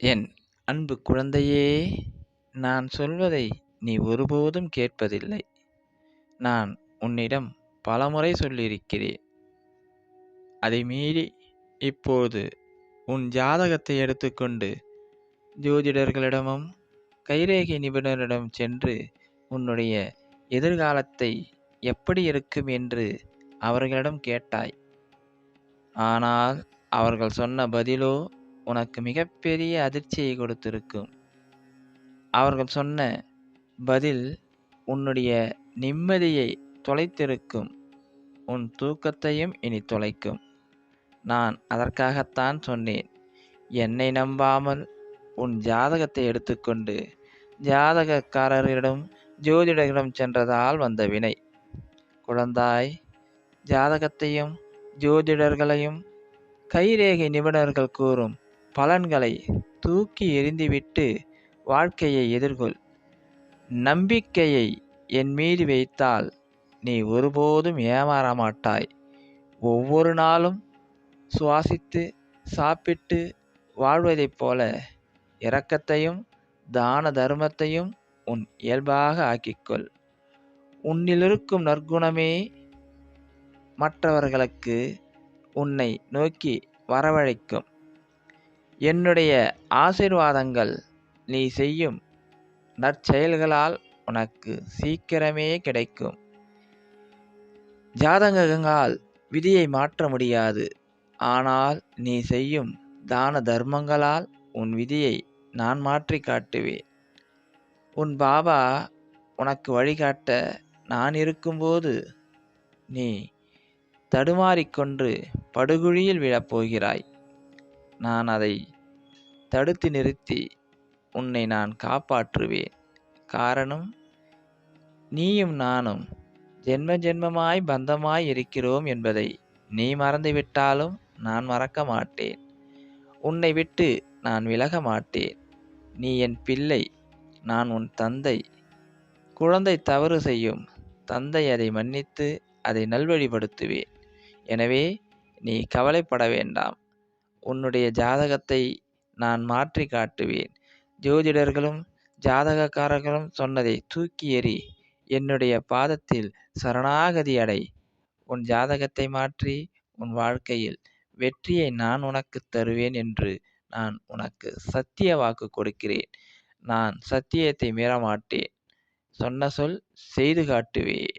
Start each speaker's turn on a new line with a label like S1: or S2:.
S1: என் அன்பு குழந்தையே நான் சொல்வதை நீ ஒருபோதும் கேட்பதில்லை. நான் உன்னிடம் பலமுறை சொல்லியிருக்கிறேன். அதை மீறி இப்போது உன் ஜாதகத்தை எடுத்துக்கொண்டு ஜோதிடர்களிடமும் கைரேகை நிபுணரிடம் சென்று உன்னுடைய எதிர்காலத்தை எப்படி இருக்கும் என்று அவர்களிடம் கேட்டாய். ஆனால் அவர்கள் சொன்ன பதிலோ உனக்கு மிகப்பெரிய அதிர்ச்சியை கொடுத்திருக்கும் அவர்கள் சொன்ன பதில் உன்னுடைய நிம்மதியை தொலைத்திருக்கும். உன் தூக்கத்தையும் இனி தொலைக்கும். நான் அதற்காகத்தான் சொன்னேன். என்னை நம்பாமல் உன் ஜாதகத்தை எடுத்துக்கொண்டு ஜாதகக்காரரிடம் ஜோதிடரிடம் சென்றதால் வந்த வினை. குழந்தாய் ஜாதகத்தையும் ஜோதிடர்களையும் கைரேகை நிபுணர்கள் கூறும். பலன்களை தூக்கி எறிந்துவிட்டு வாழ்க்கையை எதிர்கொள். நம்பிக்கையை என் மீது வைத்தால் நீ ஒருபோதும் ஏமாற மாட்டாய் ஒவ்வொரு நாளும் சுவாசித்து சாப்பிட்டு வாழ்வதைப் போல இரக்கத்தையும் தான தர்மத்தையும் உன் இயல்பாக ஆக்கிக்கொள். உன்னிலிருக்கும் நற்குணமே மற்றவர்களுக்கு உன்னை நோக்கி வரவழைக்கும். என்னுடைய ஆசிர்வாதங்கள் நீ செய்யும் நற்செயல்களால் உனக்கு சீக்கிரமே கிடைக்கும். ஜாதகங்களால் விதியை மாற்ற முடியாது. ஆனால் நீ செய்யும் தான தர்மங்களால் உன் விதியை நான் மாற்றி காட்டுவேன். உன் பாபா உனக்கு வழிகாட்ட நான் இருக்கும்போது நீ தடுமாறிக்கொண்டு படுகுழியில் விழப்போகிறாய். நான் அதை தடுத்து நிறுத்தி உன்னை நான் காப்பாற்றுவேன். காரணம் நீயும் நானும் ஜென்ம ஜென்மமாய் பந்தமாய் இருக்கிறோம் என்பதை நீ மறந்துவிட்டாலும் நான் மறக்க மாட்டேன். உன்னை விட்டு நான் விலக மாட்டேன். நீ என் பிள்ளை நான் உன் தந்தை. குழந்தை தவறு செய்யும் தந்தை அதை மன்னித்து அதை நல்வழிப்படுத்துவேன். எனவே நீ கவலைப்பட வேண்டாம். உன்னுடைய ஜாதகத்தை நான் மாற்றி காட்டுவேன். ஜோதிடர்களும் ஜாதகக்காரர்களும் சொன்னதை தூக்கி எறி என்னுடைய பாதத்தில் சரணாகதி அடை. உன் ஜாதகத்தை மாற்றி உன் வாழ்க்கையில் வெற்றியை நான் உனக்கு தருவேன் என்று நான் உனக்கு சத்திய வாக்கு கொடுக்கிறேன். நான் சத்தியத்தை மீறமாட்டேன். சொன்ன சொல் செய்து காட்டுவேன்.